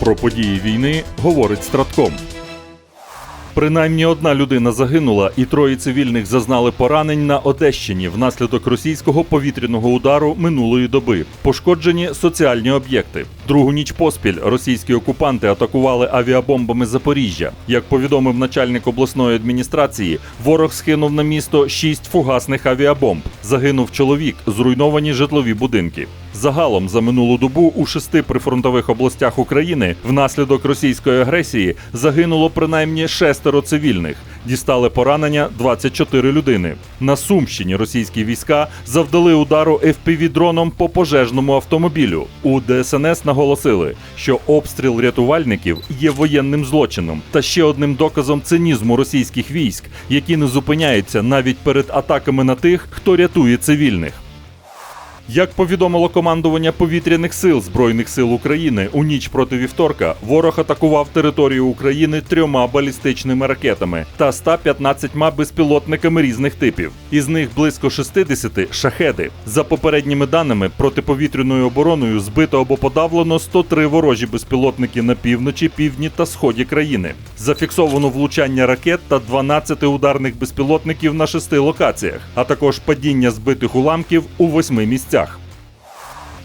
Про події війни говорить Стратком. Принаймні одна людина загинула, і троє цивільних зазнали поранень на Одещині внаслідок російського повітряного удару минулої доби. Пошкоджені соціальні об'єкти. Другу ніч поспіль російські окупанти атакували авіабомбами Запоріжжя. Як повідомив начальник обласної адміністрації, ворог скинув на місто шість фугасних авіабомб. Загинув чоловік, зруйновані житлові будинки. Загалом за минулу добу у шести прифронтових областях України внаслідок російської агресії загинуло принаймні шестеро цивільних. Дістали поранення 24 людини. На Сумщині російські війська завдали удару FPV-дроном по пожежному автомобілю. У ДСНС наголосили, що обстріл рятувальників є воєнним злочином та ще одним доказом цинізму російських військ, які не зупиняються навіть перед атаками на тих, хто рятує цивільних. Як повідомило командування повітряних сил Збройних сил України, у ніч проти вівторка ворог атакував територію України трьома балістичними ракетами та 115 безпілотниками різних типів. Із них близько 60 – шахеди. За попередніми даними, протиповітряною обороною збито або подавлено 103 ворожі безпілотники на півночі, півдні та сході країни. Зафіксовано влучання ракет та 12 ударних безпілотників на шести локаціях, а також падіння збитих уламків у восьми місцях.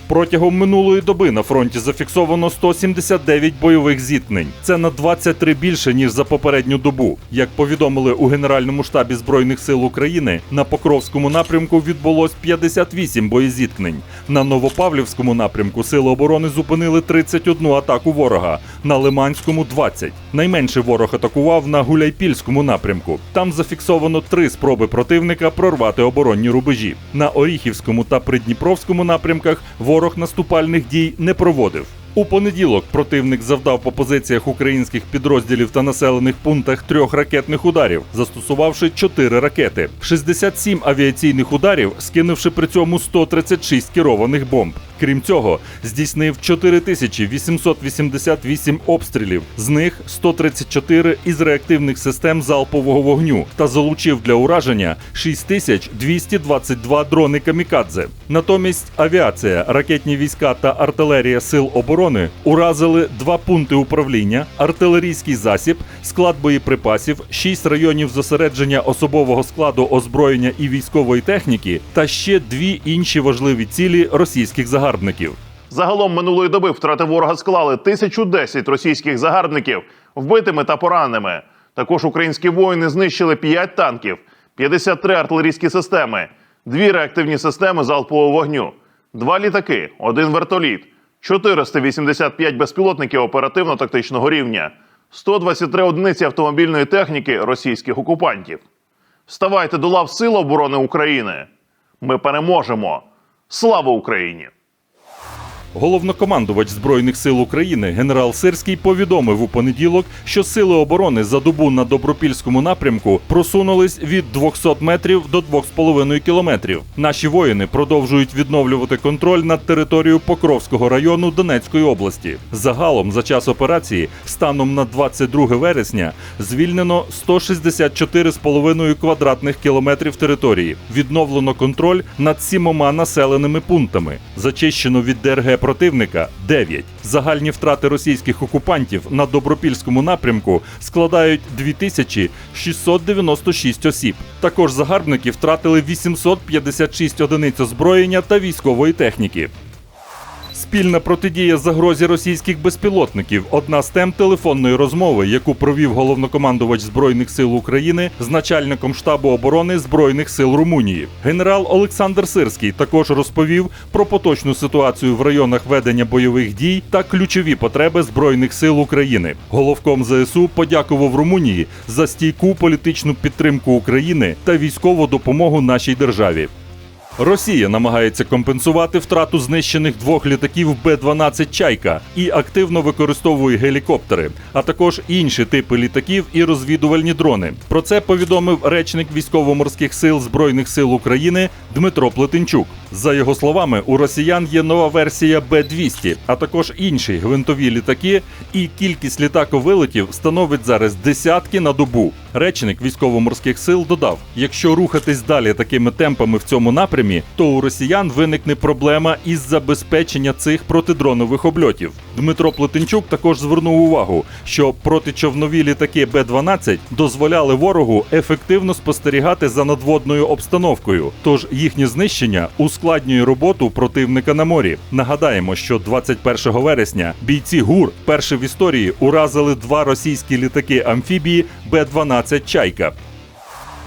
Протягом минулої доби на фронті зафіксовано 179 бойових зіткнень. Це на 23 більше ніж за попередню добу. Як повідомили у Генеральному штабі збройних сил України, на Покровському напрямку відбулось 58 боєзіткнень. На Новопавлівському напрямку сили оборони зупинили 31 атаку ворога, на Лиманському 20. Найменше ворог атакував на Гуляйпільському напрямку. Там зафіксовано три спроби противника прорвати оборонні рубежі. На Оріхівському та Придніпровському напрямках ворог наступальних дій не проводив. У понеділок противник завдав по позиціях українських підрозділів та населених пунктах трьох ракетних ударів, застосувавши чотири ракети, 67 авіаційних ударів, скинувши при цьому 136 керованих бомб. Крім цього, здійснив 4888 обстрілів, з них 134 із реактивних систем залпового вогню та залучив для ураження 6222 дрони камікадзе. Натомість авіація, ракетні війська та артилерія сил оборони уразили два пункти управління, артилерійський засіб, склад боєприпасів, шість районів зосередження особового складу озброєння і військової техніки та ще дві інші важливі цілі російських загарбників. Загалом минулої доби втрати ворога склали 1010 російських загарбників вбитими та пораненими. Також українські воїни знищили 5 танків, 53 артилерійські системи, 2 реактивні системи залпового вогню, 2 літаки, 1 вертоліт, 485 безпілотників оперативно-тактичного рівня, 123 одиниці автомобільної техніки російських окупантів. Вставайте до лав Сил оборони України. Ми переможемо. Слава Україні! Головнокомандувач збройних сил України генерал Сирський повідомив у понеділок, що сили оборони за добу на добропільському напрямку просунулись від 200 метрів до 2,5 кілометрів. Наші воїни продовжують відновлювати контроль над територією Покровського району Донецької області. Загалом за час операції, станом на 22 вересня, звільнено 164,5 квадратних кілометрів території. Відновлено контроль над сімома населеними пунктами. Зачищено від ДРГ противника 9. Загальні втрати російських окупантів на добропільському напрямку складають 2696 осіб. Також загарбники втратили 856 одиниць озброєння та військової техніки. Спільна протидія загрозі російських безпілотників одна з тем телефонної розмови, яку провів головнокомандувач збройних сил України з начальником штабу оборони збройних сил Румунії. Генерал Олександр Сирський також розповів про поточну ситуацію в районах ведення бойових дій та ключові потреби збройних сил України. Головком ЗСУ подякував Румунії за стійку політичну підтримку України та військову допомогу нашій державі. Росія намагається компенсувати втрату знищених двох літаків Б-12 Чайка і активно використовує гелікоптери, а також інші типи літаків і розвідувальні дрони. Про це повідомив речник військово-морських сил Збройних сил України Дмитро Плетенчук. За його словами, у росіян є нова версія Б-200, а також інші гвинтові літаки, і кількість літаковилетів становить зараз десятки на добу. Речник військово-морських сил додав: якщо рухатись далі такими темпами в цьому напрямі, то у росіян виникне проблема із забезпечення цих протидронових обльотів. Дмитро Плетенчук також звернув увагу, що протичовнові літаки Б-12 дозволяли ворогу ефективно спостерігати за надводною обстановкою, тож їхнє знищення ускладнює роботу противника на морі. Нагадаємо, що 21 вересня бійці ГУР перші в історії уразили два російські літаки амфібії Б-12 Чайка.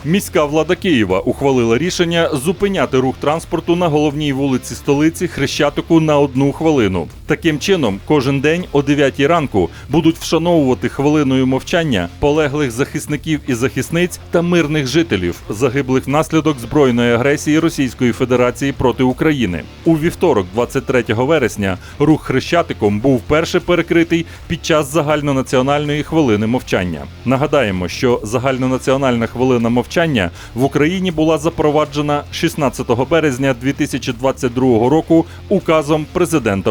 Міська влада Києва ухвалила рішення зупиняти рух транспорту на головній вулиці столиці Хрещатику на одну хвилину. Таким чином, кожен день о 9 ранку будуть вшановувати хвилиною мовчання полеглих захисників і захисниць та мирних жителів, загиблих внаслідок збройної агресії Російської Федерації проти України. У вівторок, 23 вересня, рух Хрещатиком був вперше перекритий під час загальнонаціональної хвилини мовчання. Нагадаємо, що загальнонаціональна хвилина мовчання в Україні була запроваджена 16 березня 2022 року указом президента